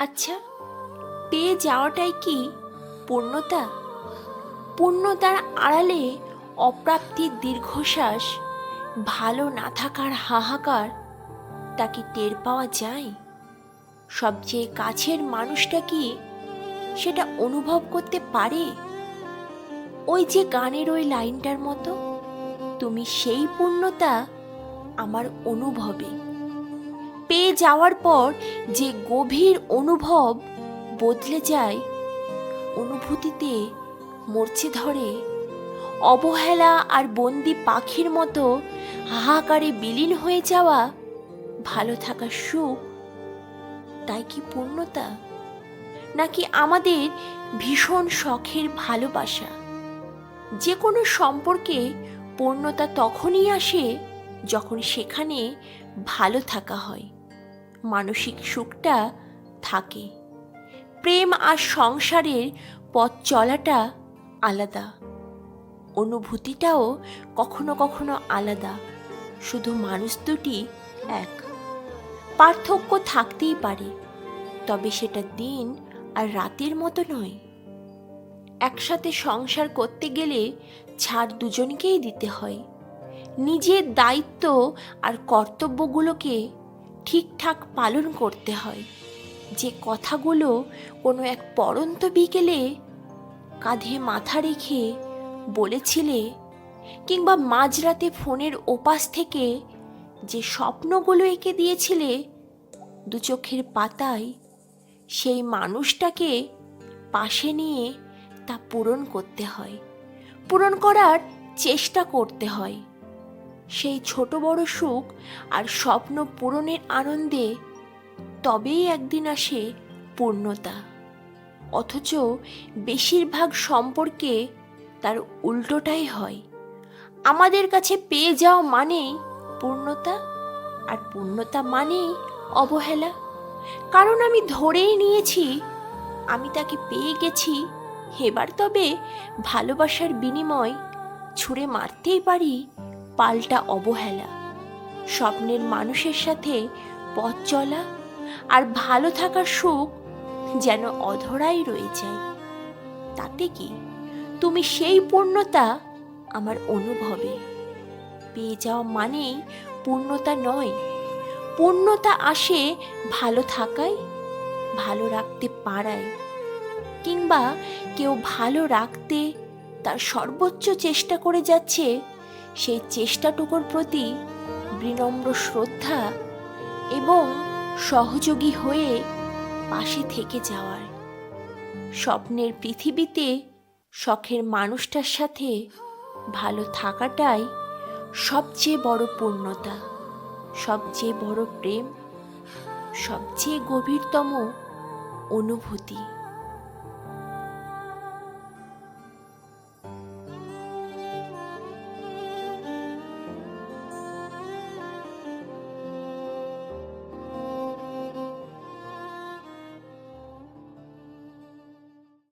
আচ্ছা পেয়ে যাওয়াটাই কি পূর্ণতা? পূর্ণতার আড়ালে অপ্রাপ্তির দীর্ঘশ্বাস ভালো না থাকার হাহাকার তা কি টের পাওয়া যায়? সবচেয়ে কাছের মানুষটা কি সেটা অনুভব করতে পারে? ওই যে গানের ওই লাইনটার মতো, তুমি সেই পূর্ণতা আমার অনুভবে। পেয়ে যাওয়ার পর যে গভীর অনুভব বদলে যায়, অনুভূতিতে মরছে ধরে। অবহেলা আর বন্দি পাখির মতো হাহাকারে বিলীন হয়ে যাওয়া, ভালো থাকার সুখ, তাই কি পূর্ণতা? নাকি আমাদের ভীষণ শখের ভালোবাসা? যে কোনো সম্পর্কে পূর্ণতা তখনই আসে যখন সেখানে ভালো থাকা হয়। মানসিক সুখটা থাকে। প্রেম আর সংসারের পথ চলাটা আলাদা। অনুভূতিটাও কখনো কখনো আলাদা। শুধু মানুষ দুটি এক। পার্থক্য থাকতেই পারে, তবে সেটা দিন আর রাতের মতো নয়। একসাথে সংসার করতে গেলে ছাড় দুজনকেই দিতে হয়। নিজের দায়িত্ব আর কর্তব্যগুলোকে ঠিকঠাক পালন করতে হয়। যে কথাগুলো কোনো এক পরন্ত বিকেলে কাঁধে মাথা রেখে বলেছিলে কিংবা মাঝরাতে ফোনের ওপাশ থেকে যে স্বপ্নগুলো এঁকে দিয়েছিলে দু চোখের পাতায়, সেই মানুষটাকে পাশে নিয়ে তা পূরণ করতে হয়। পূরণ করার চেষ্টা করতে হয়। সেই ছোট বড় সুখ আর স্বপ্ন পূরণের আনন্দে তবেই একদিন আসে পূর্ণতা। অথচ বেশিরভাগ সম্পর্কে তার উল্টোটাই হয়। আমাদের কাছে পেয়ে যাওয়া মানেই পূর্ণতা আর পূর্ণতা মানেই অবহেলা। কারণ আমি ধরেই নিয়েছি, আমি তাকে পেয়ে গেছি। এবার তবে ভালোবাসার বিনিময় ছুঁড়ে মারতেই পারি পাল্টা অবহেলা। স্বপ্নের মানুষের সাথে পথ চলা আর ভালো থাকার সুখ যেন অধরাই রয়ে যায়। তাতে কি? তুমি সেই পূর্ণতা আমার অনুভবে। পেয়ে যাওয়া মানেই পূর্ণতা নয়। পূর্ণতা আসে ভালো থাকায়, ভালো রাখতে পারায়। কিংবা কেউ ভালো রাখতে তার সর্বোচ্চ চেষ্টা করে যাচ্ছে সেই চেষ্টাটুকুর প্রতি বিনম্র শ্রদ্ধা এবং সহযোগী হয়ে পাশে থেকে যাওয়ার। স্বপ্নের পৃথিবীতে শখের মানুষটার সাথে ভালো থাকাটাই সবচেয়ে বড় পূর্ণতা, সবচেয়ে বড় প্রেম, সবচেয়ে গভীরতম অনুভূতি।